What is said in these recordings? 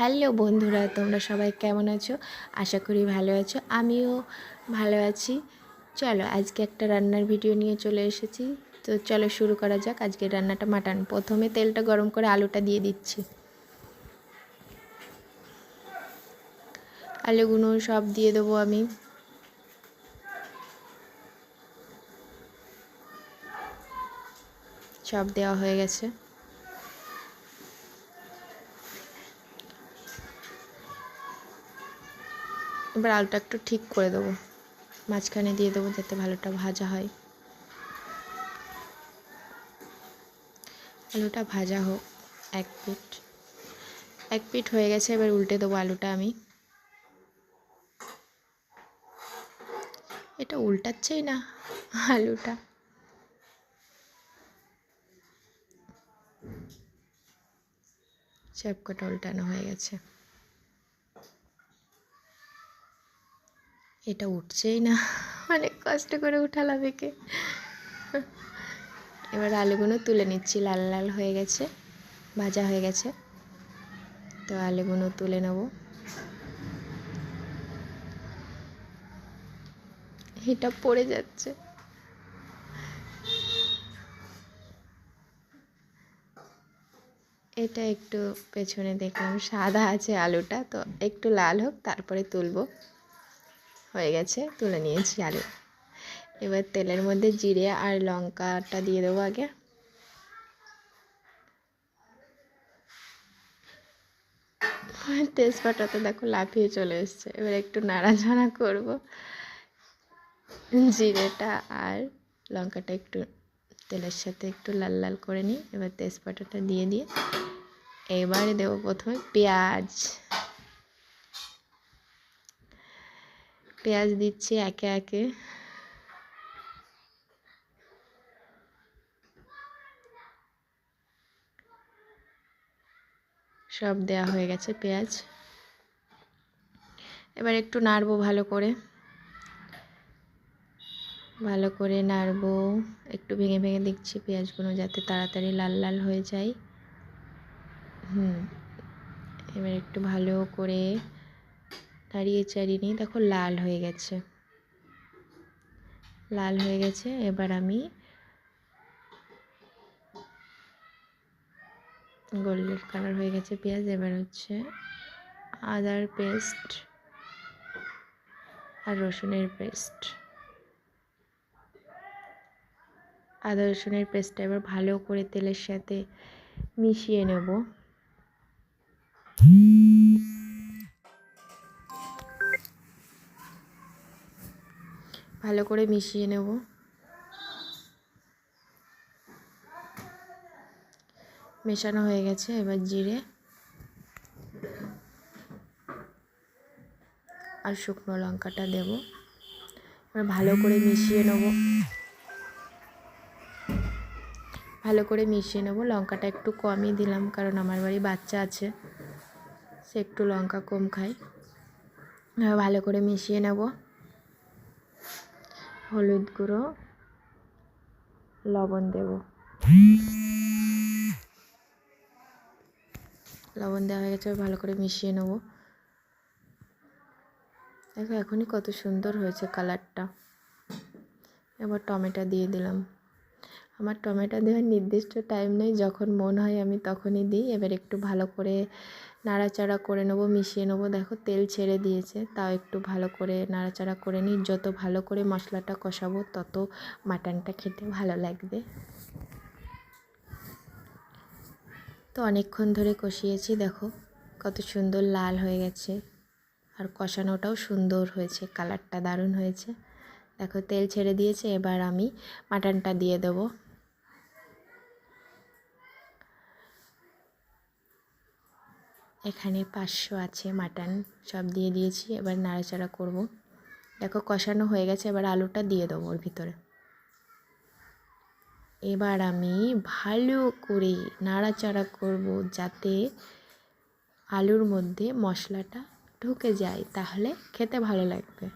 Hello বন্ধুরা, তোমরা সবাই কেমন আছো? আশা করি ভালো আছো। আমিও ভালো আছি। চলো, আজকে একটা রান্নার ভিডিও নিয়ে চলে এসেছি। তো চলো শুরু করা যাক। আজকে রান্নাটা মাটান। প্রথমে তেলটা গরম করে আলুটা দিয়ে দিচ্ছি। আলুগুলো সব দিয়ে দেবো আমি। সব দেওয়া হয়ে গেছে। এবার আলুটা একটু ঠিক করে দেবো। মাঝখানে দিয়ে দেবো যাতে ভালোটা ভাজা হয়। আলুটা ভাজা হোক, এক পিঠ। এক পিঠ হয়ে গেছে, এবার উল্টে দেবো আলুটা আমি। এটা উল্টাচ্ছেই না আলুটা। সব কটা উল্টানো হয়ে গেছে। এটা উঠছেই না। অনেক কষ্ট করে উঠালাম একে এবার আলুগুলো তুলে নিচ্ছি, লাল লাল হয়ে গেছে, ভাজা হয়ে গেছে। তো আলুগুলো তুলে নেব। এটা পড়ে যাচ্ছে। এটা একটু পেছনে দেখলাম, সাদা আছে আলুটা, তো একটু লাল হোক, তারপরে তুলবো। হয়ে গেছে, তুলে নিয়েছি আলু। এবার তেলের মধ্যে জিরে আর লঙ্কাটা দিয়ে দেবো আগে। তেজপাতাতে দেখো লাফিয়ে চলে এসছে। এবার একটু নাড়াচাড়া করব। জিরেটা আর লঙ্কাটা একটু তেলের সাথে একটু লাল লাল করে নিই। এবার তেজপাতাটা দিয়ে দিয়ে এবারে দেবো প্রথমে পেঁয়াজ। পেঁয়াজ দিচ্ছি একে একে। সব দেওয়া হয়ে গেছে পেঁয়াজ। এবার একটু নাড়বো ভালো করে। ভালো করে নাড়বো। একটু ভেঙে ভেঙে দিচ্ছি পেঁয়াজগুলো যাতে তাড়াতাড়ি লাল লাল হয়ে যায়। হুম, এবার একটু ভালো করে নাড়িয়ে চাড়িয়ে নিয়ে দেখো লাল হয়ে গেছে। লাল হয়ে গেছে, এবার আমি গোল্ডেন কালার হয়ে গেছে পেঁয়াজ, এবার হচ্ছে আদার পেস্ট আর রসুনের পেস্ট। আদা, রসুনের পেস্টটা এবার ভালো করে তেলের সাথে মিশিয়ে নেব। ভালো করে মিশিয়ে নেব। মেশানো হয়ে গেছে এবার জিরে আর শুকনো লঙ্কাটা দেব। এবার ভালো করে মিশিয়ে নেব। ভালো করে মিশিয়ে নেব। লঙ্কাটা একটু কমই দিলাম কারণ আমার বাড়ি বাচ্চা আছে, সে একটু লঙ্কা কম খায়। ভালো করে মিশিয়ে নেব। হলুদ গুঁড়ো, লবণ দেব। লবণ দেওয়া হয়ে গেছে ভালো করে মিশিয়ে নেব। দেখো এখনই কত সুন্দর হয়েছে কালারটা। এবার টমেটো দিয়ে দিলাম। আমার টমেটো দেওয়ার নির্দিষ্ট টাইম নেই, যখন মন হয় আমি তখনই দিই। এবার একটু ভালো করে নাড়াচাড়া করে নেব, মিশিয়ে নেব। দেখো তেল ছেড়ে দিয়েছে, তাও একটু ভালো করে নাড়াচাড়া করে নিই। যত ভালো করে মশলাটা কষাবো, তত মাটনটা খেতে ভালো লাগবে। তো অনেকক্ষণ ধরে কষিয়েছি, দেখো কত সুন্দর লাল হয়ে গেছে। আর কষানোটাও সুন্দর হয়েছে কালারটা দারুণ হয়েছে। দেখো তেল ছেড়ে দিয়েছে, এবার আমি মাটনটা দিয়ে দেবো। এখানে পাঁচশো আছে, মাটন সব দিয়ে দিয়েছি, এবার নাড়াচাড়া করব। দেখো কষানো হয়ে গেছে, এবার আলুটা দিয়ে দেবো ওর ভিতরে। এবার আমি ভালো করে নাড়াচাড়া করব যাতে আলুর মধ্যে মশলাটা ঢুকে যায়, তাহলে খেতে ভালো লাগবে।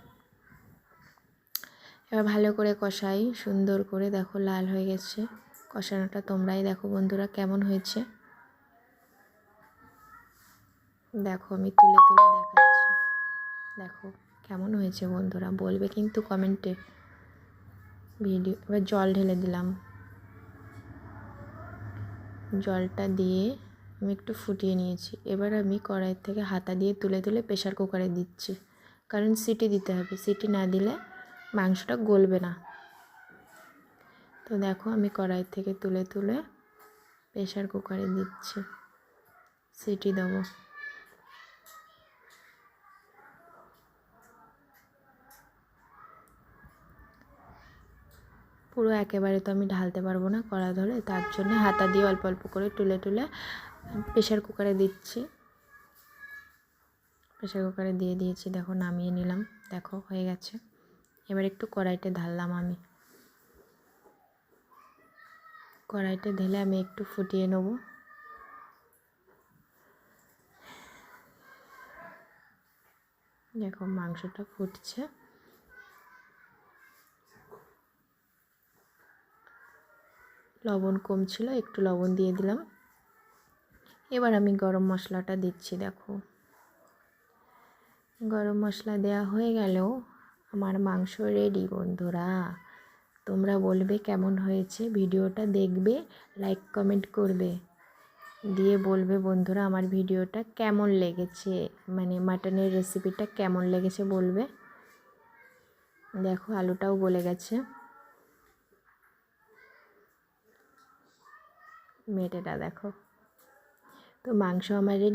এবার ভালো করে কষাই, সুন্দর করে দেখো লাল হয়ে গেছে। কষানোটা তোমরাই দেখো বন্ধুরা কেমন হয়েছে। দেখো, আমি তুলে তুলে দেখাচ্ছি। দেখো, কেমন হয়েছে বন্ধুরা? বলবে কিন্তু কমেন্টে। ভিডিও, এবার জল ঢেলে দিলাম। জলটা দিয়ে আমি একটু ফুটিয়ে নিয়েছি। এবার আমি কড়াই থেকে হাতা দিয়ে তুলে তুলে প্রেশার কুকারে দিচ্ছি। কারণ সিটি দিতে হবে। সিটি না দিলে মাংসটা গলবে না। তো দেখো, আমি কড়াই থেকে তুলে তুলে প্রেশার কুকারে দিচ্ছি। সিটি দেবো। পুরো একেবারে তো আমি ঢালতে পারব না কড়া ধরে, তার জন্য হাতা দিয়ে অল্প অল্প করে তুলে তুলে প্রেশার কুকারে দিচ্ছি। প্রেশার কুকারে দিয়ে দিয়েছি, দেখো নামিয়ে নিলাম, দেখো হয়ে গেছে। এবার একটু কড়াইতে ঢাললাম আমি। কড়াইতে ঢেলে আমি একটু ফুটিয়ে নেব। দেখো মাংসটা ফুটছে। লবণ কম ছিল, একটু লবণ দিয়ে দিলাম। এবার আমি গরম মশলাটা দিচ্ছি, দেখো। গরম মশলা দেওয়া হয়ে গেলেও আমার মাংস রেডি বন্ধুরা। তোমরা বলবে কেমন হয়েছে, ভিডিওটা দেখবে লাইক কমেন্ট করবে। দিয়ে বলবে, বন্ধুরা, আমার ভিডিওটা কেমন লেগেছে? মানে মাটনের রেসিপিটা কেমন লেগেছে বলবে। দেখো, আলুটাও গলে গেছে। মেটেটা দেখো। তো মাংস আমার রেডি